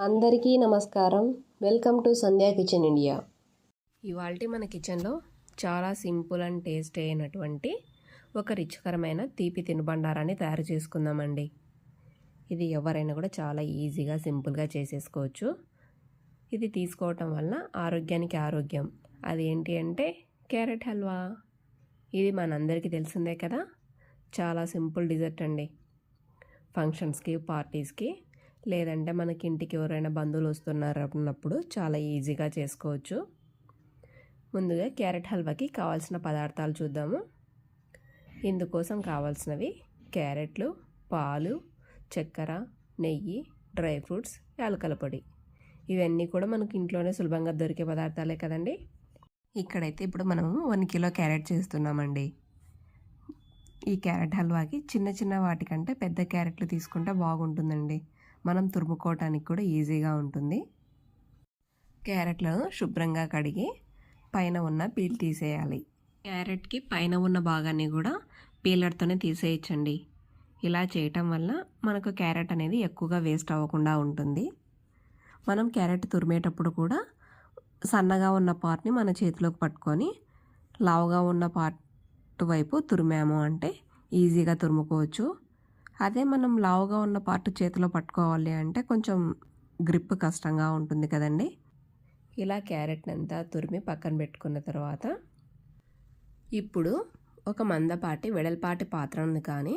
అందరికీ నమస్కారం. Welcome to Sandhya kitchen India. ఇవాళ మన కిచెన్లో చాలా సింపుల్ అండ్ టేస్టీ అయినటువంటి ఒక రుచికరమైన తీపి తినుబండారాన్ని తయారు చేసుకుందామండి. ఇది ఎవరైనా కూడా చాలా ఈజీగా సింపుల్గా చేసేసుకోవచ్చు. ఇది తీసుకోవటం వల్ల ఆరోగ్యానికి ఆరోగ్యం. అదేంటి అంటే క్యారెట్ హల్వా. ఇది మనందరికీ తెలిసిందే కదా. చాలా సింపుల్ డిజర్ట్ అండి. ఫంక్షన్స్కి పార్టీస్కి లేదంటే మనకి ఇంటికి ఎవరైనా బంధువులు వస్తున్నారు అన్నప్పుడు చాలా ఈజీగా చేసుకోవచ్చు. ముందుగా క్యారెట్ హల్వాకి కావాల్సిన పదార్థాలు చూద్దాము. ఇందుకోసం కావాల్సినవి క్యారెట్లు పాలు చక్కెర నెయ్యి డ్రై ఫ్రూట్స్ యాలకల పొడి. ఇవన్నీ కూడా మనకి ఇంట్లోనే సులభంగా దొరికే పదార్థాలే కదండి. ఇక్కడైతే ఇప్పుడు మనము వన్ కిలో క్యారెట్ చేస్తున్నామండి. ఈ క్యారెట్ హల్వాకి చిన్న చిన్న వాటికంటే పెద్ద క్యారెట్లు తీసుకుంటే బాగుంటుందండి. మనం తురుముకోవటానికి కూడా ఈజీగా ఉంటుంది. క్యారెట్లను శుభ్రంగా కడిగి పైన ఉన్న పీల్ తీసేయాలి. క్యారెట్కి పైన ఉన్న భాగాన్ని కూడా పీలర్తోనే తీసేయచ్చండి. ఇలా చేయటం వల్ల మనకు క్యారెట్ అనేది ఎక్కువగా వేస్ట్ అవ్వకుండా ఉంటుంది. మనం క్యారెట్ తురిమేటప్పుడు కూడా సన్నగా ఉన్న పార్ట్ని మన చేతిలోకి పట్టుకొని లావుగా ఉన్న పార్ట్ వైపు తురిమాము అంటే ఈజీగా తురుముకోవచ్చు. అదే మనం లావుగా ఉన్న పార్ట్ చేతిలో పట్టుకోవాలి అంటే కొంచెం గ్రిప్ కష్టంగా ఉంటుంది కదండి. ఇలా క్యారెట్ని అంతా తురిమి పక్కన పెట్టుకున్న తర్వాత ఇప్పుడు ఒక మందపాటి వెడల్పాటి పాత్రని కానీ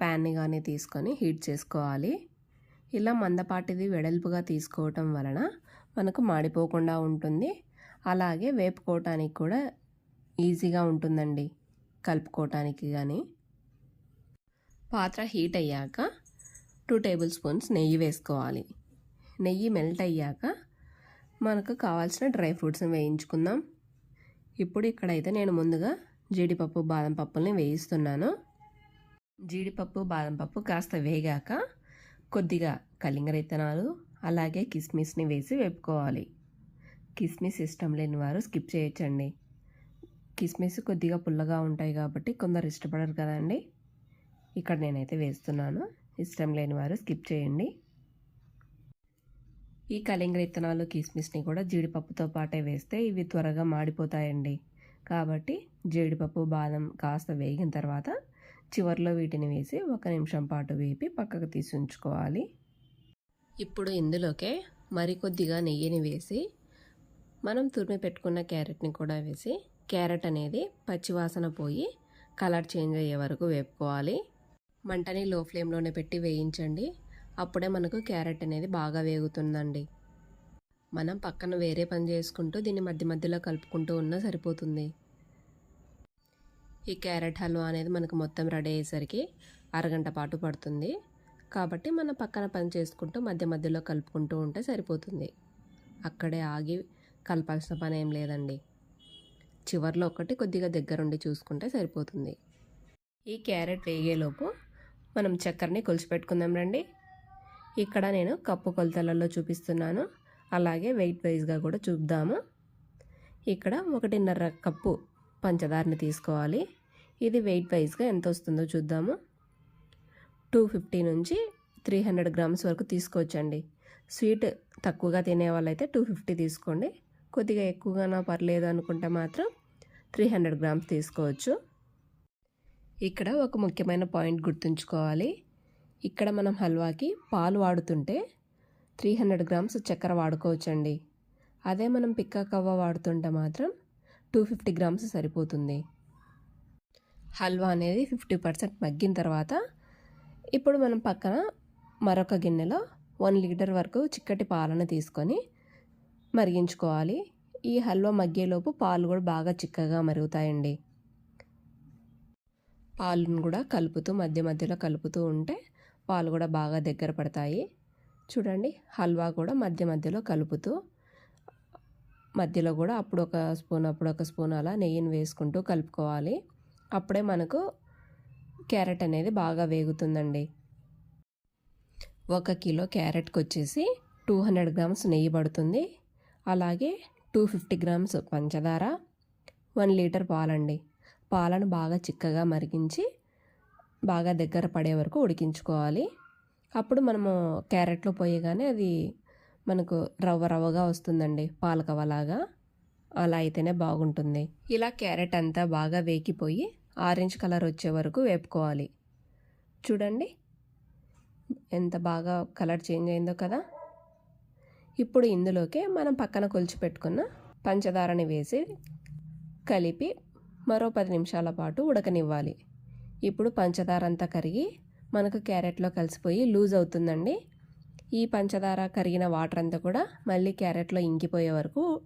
ప్యాన్ని కానీ తీసుకొని హీట్ చేసుకోవాలి. ఇలా మందపాటిది వెడల్పుగా తీసుకోవటం వలన మనకు మాడిపోకుండా ఉంటుంది. అలాగే వేపుకోవటానికి కూడా ఈజీగా ఉంటుందండి. కలుపుకోవటానికి కానీ పాత్ర హీట్ అయ్యాక టూ టేబుల్ స్పూన్స్ నెయ్యి వేసుకోవాలి. నెయ్యి మెల్ట్ అయ్యాక మనకు కావాల్సిన డ్రై ఫ్రూట్స్ని వేయించుకుందాం. ఇప్పుడు ఇక్కడైతే నేను ముందుగా జీడిపప్పు బాదం పప్పుల్ని వేయిస్తున్నాను. జీడిపప్పు బాదం పప్పు కాస్త వేగాక కొద్దిగా కలింగర విత్తనాలు అలాగే కిస్మిస్ని వేసి వేపుకోవాలి. కిస్మిస్ ఇష్టం లేని వారు స్కిప్ చేయొచ్చండి. కిస్మిస్ కొద్దిగా పుల్లగా ఉంటాయి కాబట్టి కొందరు ఇష్టపడరు కదండి. ఇక్కడ నేనైతే వేస్తున్నాను. ఇష్టం లేని వారు స్కిప్ చేయండి. ఈ కలింగర విత్తనాలు కిస్మిస్ని కూడా జీడిపప్పుతో పాటే వేస్తే ఇవి త్వరగా మాడిపోతాయండి. కాబట్టి జీడిపప్పు బాదం కాస్త వేగిన తర్వాత చివరిలో వీటిని వేసి ఒక నిమిషం పాటు వేపి పక్కకు తీసి ఉంచుకోవాలి. ఇప్పుడు ఇందులోకే మరికొద్దిగా నెయ్యిని వేసి మనం తురిమి పెట్టుకున్న క్యారెట్ని కూడా వేసి క్యారెట్ అనేది పచ్చివాసన పోయి కలర్ చేంజ్ అయ్యే వరకు వేపుకోవాలి. మంటని లో ఫ్లేమ్లోనే పెట్టి వేయించండి. అప్పుడే మనకు క్యారెట్ అనేది బాగా వేగుతుందండి. మనం పక్కన వేరే పని చేసుకుంటూ దీన్ని మధ్య మధ్యలో కలుపుకుంటూ ఉన్నా సరిపోతుంది. ఈ క్యారెట్ హల్వా అనేది మనకు మొత్తం రెడీ అయ్యేసరికి అరగంట పాటు పడుతుంది. కాబట్టి మనం పక్కన పని చేసుకుంటూ మధ్య మధ్యలో కలుపుకుంటూ ఉంటే సరిపోతుంది. అక్కడే ఆగి కలపాల్సిన పని ఏం లేదండి. చివరిలో ఒకటి కొద్దిగా దగ్గరుండి చూసుకుంటే సరిపోతుంది. ఈ క్యారెట్ వేగేలోపు మనం చక్కెరని కొలిచిపెట్టుకుందాం రండి. ఇక్కడ నేను కప్పు కొలతలలో చూపిస్తున్నాను. అలాగే వెయిట్ వైజ్గా కూడా చూద్దాము. ఇక్కడ ఒకటిన్నర కప్పు పంచదారని తీసుకోవాలి. ఇది వెయిట్ వైజ్గా ఎంత వస్తుందో చూద్దాము. టూ ఫిఫ్టీ నుంచి త్రీ హండ్రెడ్ గ్రామ్స్ వరకు తీసుకోవచ్చండి. స్వీట్ తక్కువగా తినే వాళ్ళైతే టూ ఫిఫ్టీ తీసుకోండి. కొద్దిగా ఎక్కువగానా పర్లేదు అనుకుంటే మాత్రం త్రీ హండ్రెడ్ గ్రామ్స్ తీసుకోవచ్చు. ఇక్కడ ఒక ముఖ్యమైన పాయింట్ గుర్తుంచుకోవాలి. ఇక్కడ మనం హల్వాకి పాలు వాడుతుంటే త్రీ హండ్రెడ్ గ్రామ్స్ చక్కెర వాడుకోవచ్చండి. అదే మనం పిక్క కవ్వ వాడుతుంటే మాత్రం టూ ఫిఫ్టీ గ్రామ్స్ సరిపోతుంది. హల్వా అనేది ఫిఫ్టీ పర్సెంట్ మగ్గిన తర్వాత ఇప్పుడు మనం పక్కన మరొక గిన్నెలో వన్ లీటర్ వరకు చిక్కటి పాలను తీసుకొని మరిగించుకోవాలి. ఈ హల్వా మగ్గేలోపు పాలు కూడా బాగా చిక్కగా మరుగుతాయండి. పాలను కూడా కలుపుతూ మధ్య మధ్యలో కలుపుతూ ఉంటే పాలు కూడా బాగా దగ్గర పడతాయి. చూడండి హల్వా కూడా మధ్య మధ్యలో కలుపుతూ మధ్యలో కూడా అప్పుడు ఒక స్పూన్ అప్పుడు ఒక స్పూన్ అలా నెయ్యిని వేసుకుంటూ కలుపుకోవాలి. అప్పుడే మనకు క్యారెట్ అనేది బాగా వేగుతుందండి. ఒక కిలో క్యారెట్కి వచ్చేసి టూ హండ్రెడ్ గ్రామ్స్ నెయ్యి పడుతుంది. అలాగే టూ ఫిఫ్టీ గ్రామ్స్ పంచదార వన్ లీటర్ పాలండి. పాలను బాగా చిక్కగా మరిగించి బాగా దగ్గర పడే వరకు ఉడికించుకోవాలి. అప్పుడు మనము క్యారెట్లో పోయగానే అది మనకు రవ్వ రవ్వగా వస్తుందండి పాలకవలాగా అలా అయితేనే బాగుంటుంది. ఇలా క్యారెట్ అంతా బాగా వేగిపోయి ఆరెంజ్ కలర్ వచ్చే వరకు వేపుకోవాలి. చూడండి ఎంత బాగా కలర్ చేంజ్ అయిందో కదా. ఇప్పుడు ఇందులోకే మనం పక్కన కొలిచి పెట్టుకున్న పంచదారని వేసి కలిపి మరో పది నిమిషాల పాటు ఉడకనివ్వాలి. ఇప్పుడు పంచదార అంతా కరిగి మనకు క్యారెట్లో కలిసిపోయి లూజ్ అవుతుందండి. ఈ పంచదార కరిగిన వాటర్ అంతా కూడా మళ్ళీ క్యారెట్లో ఇంకిపోయే వరకు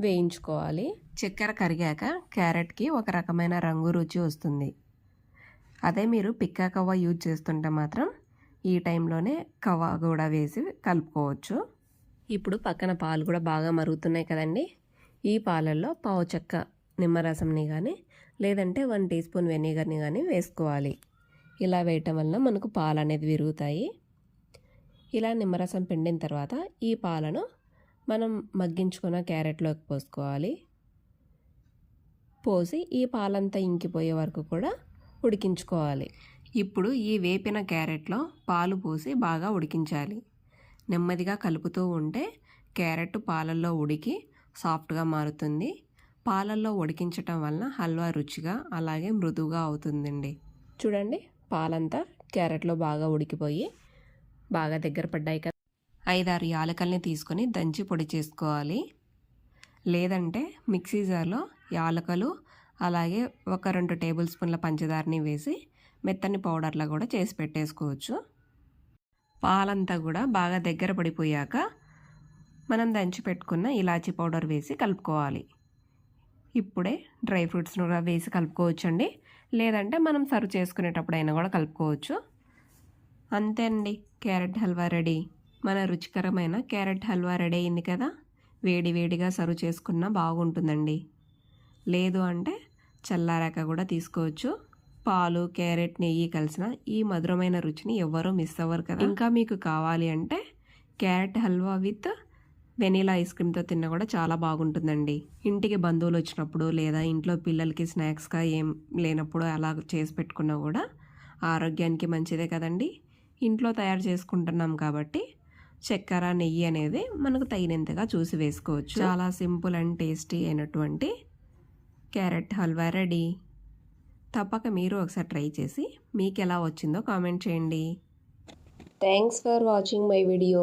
వేయించుకోవాలి. చక్కెర కరిగాక క్యారెట్కి ఒక రకమైన రంగు రుచి వస్తుంది. అదే మీరు పిక్కా కవ్వ యూజ్ చేస్తుంటే మాత్రం ఈ టైంలోనే కవ్వ కూడా వేసి కలుపుకోవచ్చు. ఇప్పుడు పక్కన పాలు కూడా బాగా మరుగుతున్నాయి కదండి. ఈ పాలల్లో పావు చెక్క నిమ్మరసంని కానీ లేదంటే వన్ టీ స్పూన్ వెనిగర్ని కానీ వేసుకోవాలి. ఇలా వేయటం వల్ల మనకు పాలు అనేది విరుగుతాయి. ఇలా నిమ్మరసం పిండిన తర్వాత ఈ పాలను మనం మగ్గించుకున్న క్యారెట్లోకి పోసుకోవాలి. పోసి ఈ పాలంతా ఇంకిపోయే వరకు కూడా ఉడికించుకోవాలి. ఇప్పుడు ఈ వేపిన క్యారెట్లో పాలు పోసి బాగా ఉడికించాలి. నెమ్మదిగా కలుపుతూ ఉంటే క్యారెట్ పాలల్లో ఉడికి సాఫ్ట్గా మారుతుంది. పాలల్లో ఉడికించటం వలన హల్వా రుచిగా అలాగే మృదువుగా అవుతుందండి. చూడండి పాలంతా క్యారెట్లో బాగా ఉడికిపోయి బాగా దగ్గర పడ్డాయి కదా. ఐదారు యాలకల్ని తీసుకొని దంచి పొడి చేసుకోవాలి. లేదంటే మిక్సీ జార్లో యాలకలు అలాగే ఒక రెండు టేబుల్ స్పూన్ల పంచదారని వేసి మెత్తని పౌడర్లా కూడా చేసి పెట్టేసుకోవచ్చు. పాలంతా కూడా బాగా దగ్గర పడిపోయాక మనం దంచి పెట్టుకున్న ఇలాచీ పౌడర్ వేసి కలుపుకోవాలి. ఇప్పుడే డ్రై ఫ్రూట్స్ను కూడా వేసి కలుపుకోవచ్చండి. లేదంటే మనం సర్వ్ చేసుకునేటప్పుడైనా కూడా కలుపుకోవచ్చు. అంతే అండి క్యారెట్ హల్వా రెడీ. మన రుచికరమైన క్యారెట్ హల్వా రెడీ అయింది కదా? వేడి వేడిగా సర్వ్ చేసుకున్నా బాగుంటుందండి. లేదు అంటే చల్లారాక కూడా తీసుకోవచ్చు. పాలు క్యారెట్ నెయ్యి కలిసిన ఈ మధురమైన రుచిని ఎవ్వరూ మిస్ అవ్వరు కదా? ఇంకా మీకు కావాలి అంటే carrot halwa with vanilla ice క్రీమ్తో తిన్నా కూడా చాలా బాగుంటుందండి. ఇంటికి బంధువులు వచ్చినప్పుడు లేదా ఇంట్లో పిల్లలకి స్నాక్స్గా ఏం లేనప్పుడు అలా చేసి పెట్టుకున్నా కూడా ఆరోగ్యానికి మంచిదే కదండి. ఇంట్లో తయారు చేసుకుంటున్నాం కాబట్టి చక్కెర నెయ్యి అనేది మనకు తగినంతగా చూసి వేసుకోవచ్చు. చాలా సింపుల్ అండ్ టేస్టీ అయినటువంటి క్యారెట్ హల్వా రెడీ. తప్పక మీరు ఒకసారి ట్రై చేసి మీకు ఎలా వచ్చిందో కామెంట్ చేయండి. Thanks for watching my video